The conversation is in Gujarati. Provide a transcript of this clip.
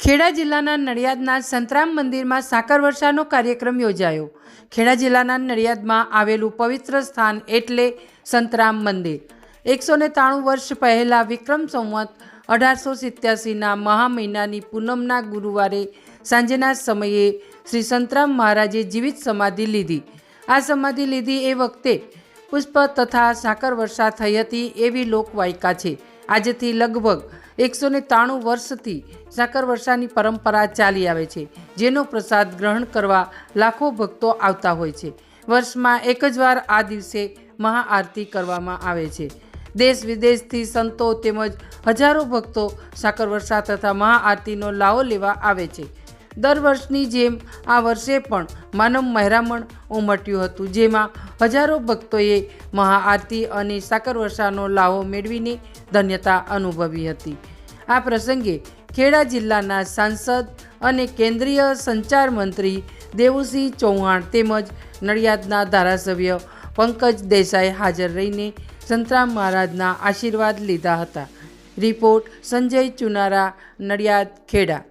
ખેડા જિલ્લાના નડિયાદના સંતરામ મંદિરમાં સાકર વર્ષાનો કાર્યક્રમ યોજાયો. ખેડા જિલ્લાના નડિયાદમાં આવેલું પવિત્ર સ્થાન એટલે સંતરામ મંદિર. એકસો ને ત્રાણું વર્ષ પહેલાં વિક્રમ સંવત અઢારસો સિત્યાસીના મહા મહિનાની પૂનમના ગુરુવારે સાંજના સમયે શ્રી સંતરામ મહારાજે જીવિત સમાધિ લીધી. આ સમાધિ લીધી એ વખતે પુષ્પ તથા સાકર વર્ષા થઈ હતી એવી લોકવાયકા છે. આજથી લગભગ એકસો ને ત્રાણું વર્ષથી સાકર વર્ષાની પરંપરા ચાલી આવે છે, જેનો પ્રસાદ ગ્રહણ કરવા લાખો ભક્તો આવતા હોય છે. વર્ષમાં એક જ વાર આ દિવસે મહાઆરતી કરવામાં આવે છે. દેશ વિદેશથી સંતો તેમજ હજારો ભક્તો સાકર વર્ષા તથા મહાઆરતીનો લાવો લેવા આવે છે. દર વર્ષની જેમ આ વર્ષે પણ માનવ મહેરામણ ઉમટ્યું હતું, જેમાં હજારો ભક્તોએ મહાઆરતી અને સાકર વર્ષાનો લાહો મેળવીને ધન્યતા અનુભવી હતી. આ પ્રસંગે ખેડા જિલ્લાના સાંસદ અને કેન્દ્રીય સંચાર મંત્રી દેવુસિંહ ચૌહાણ તેમજ નડિયાદના ધારાસભ્ય પંકજ દેસાઈ હાજર રહીને સંતરામ મહારાજના આશીર્વાદ લીધા હતા. રિપોર્ટ સંજય ચુનારા, નડિયાદ, ખેડા.